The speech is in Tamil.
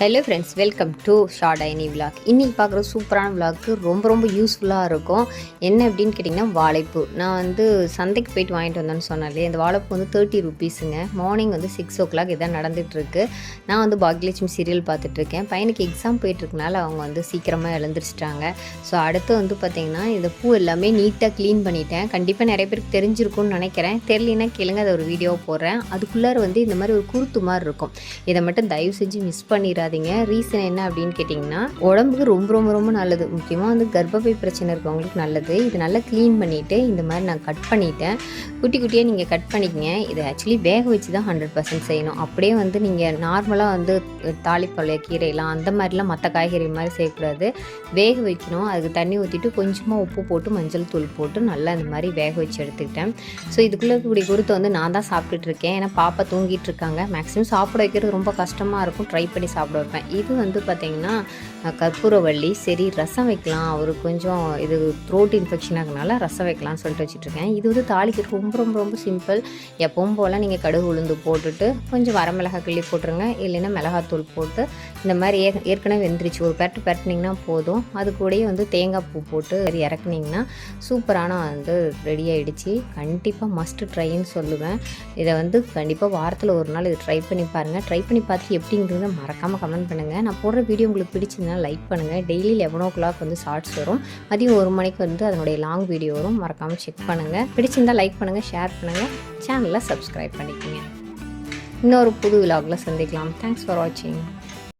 Hello friends welcome to short Aini vlog இன்றைக்கி பார்க்குற சூப்பரான விளாக்கு ரொம்ப ரொம்ப யூஸ்ஃபுல்லாக இருக்கும். என்ன அப்படின்னு கேட்டிங்கன்னா வாழைப்பூ. நான் வந்து சந்தைக்கு போயிட்டு வாங்கிட்டு வந்தேன்னு சொன்னாலே இந்த வாழைப்பூ வந்து தேர்ட்டி ருபீஸுங்க மார்னிங் வந்து சிக்ஸ் ஓ கிளாக் இதான் நடந்துகிட்ருக்கு நான் வந்து பாக்யலட்சுமி சீரியல் பார்த்துட்ருக்கேன் பையனுக்கு எக்ஸாம் போயிட்டுருக்கனால அவங்க வந்து சீக்கிரமாக எழுந்திரிச்சிட்டாங்க. ஸோ அடுத்து வந்து பார்த்திங்கன்னா இந்த பூ எல்லாமே நீட்டாக க்ளீன் பண்ணிட்டேன். கண்டிப்பாக நிறைய பேருக்கு தெரிஞ்சிருக்கும்னு நினைக்கிறேன். தெரியலனா கேளுங்க அதை ஒரு வீடியோ போடுறேன். அதுக்குள்ளார வந்து இந்த மாதிரி ஒரு குருத்து மாதிரி இருக்கும். இதை மட்டும் தயவு செஞ்சு மிஸ் பண்ணிடாதீங்க ரீசன் என்ன அப்படின்னு கேட்டிங்கன்னா உடம்புக்கு ரொம்ப ரொம்ப ரொம்ப நல்லது. முக்கியமாக வந்து கர்ப்பப்பை பிரச்சனை இருக்கவங்களுக்கு நல்லது. இது நல்லா க்ளீன் பண்ணிவிட்டு இந்த மாதிரி நான் கட் பண்ணிட்டேன். குட்டி குட்டியாக நீங்கள் கட் பண்ணிக்கங்க. இதை ஆக்சுவலி வேக வச்சு தான் ஹண்ட்ரட் பர்சன்ட் செய்யணும். அப்படியே வந்து நீங்கள் நார்மலாக வந்து தாளிப்பழைய கீரையெல்லாம் அந்த மாதிரிலாம் மற்ற காய்கறி மாதிரி செய்யக்கூடாது. வேக வைக்கணும். அதுக்கு தண்ணி ஊற்றிட்டு கொஞ்சமாக உப்பு போட்டு மஞ்சள் தூள் போட்டு நல்லா இந்த மாதிரி வேக வச்சு எடுத்துக்கிட்டேன். ஸோ இதுக்குள்ளே இருக்கக்கூடிய குருத்தை வந்து நான் தான் சாப்பிட்டுட்டு இருக்கேன். ஏன்னா பாப்பா தூங்கிட்டு இருக்காங்க. மேக்ஸிமம் சாப்பிட வைக்கிறது ரொம்ப கஷ்டமாக இருக்கும். ட்ரை பண்ணி சாப்பிட வைப்பேன் இது வந்து பார்த்திங்கன்னா கற்பூரவள்ளி சரி ரசம் வைக்கலாம். ஒரு கொஞ்சம் இது த்ரோட் இன்ஃபெக்ஷன் ஆகனால ரசம் வைக்கலாம்னு சொல்லிட்டு வச்சுட்ருக்கேன் இது வந்து தாளிக்கிறது ரொம்ப ரொம்ப ரொம்ப சிம்பிள் எப்பவும் போல் நீங்கள் கடுகு உளுந்து போட்டுட்டு கொஞ்சம் வரமிளகாய் கிள்ளி போட்டுருங்க. இல்லைன்னா மிளகாத்தூள் போட்டு இந்த மாதிரி ஏ ஏற்கனவே வெந்துருச்சு. ஒரு பெரட்டு பெரட்டினீங்கன்னா போதும். அது கூடயே வந்து தேங்காய் பூ போட்டு அது இறக்குனீங்கன்னா சூப்பரான வந்து ரெடி ஆகிடுச்சு கண்டிப்பாக மஸ்ட் ட்ரைன்னு சொல்லுவேன். இதை வந்து கண்டிப்பாக வாரத்தில் ஒரு நாள் இது ட்ரை பண்ணி பாருங்கள் ட்ரை பண்ணி பார்த்துட்டு எப்படிங்கிறத மறக்காமல் கமெண்ட் பண்ணுங்கள் நான் போடுற வீடியோ உங்களுக்கு பிடிச்சிருந்தா லைக் பண்ணுங்கள் டெய்லி லெவன் ஓ கிளாக் வந்து ஷார்ட்ஸ் வரும். மதியம் ஒரு மணிக்கு வந்து அதனுடைய லாங் வீடியோ வரும். மறக்காமல் செக் பண்ணுங்கள் பிடிச்சிருந்தா லைக் பண்ணுங்கள் ஷேர் பண்ணுங்கள் சேனலை சப்ஸ்கிரைப் பண்ணிக்கோங்க. இன்னொரு புது விலாகில் சந்திக்கலாம். தேங்க்ஸ் ஃபார் வாட்சிங்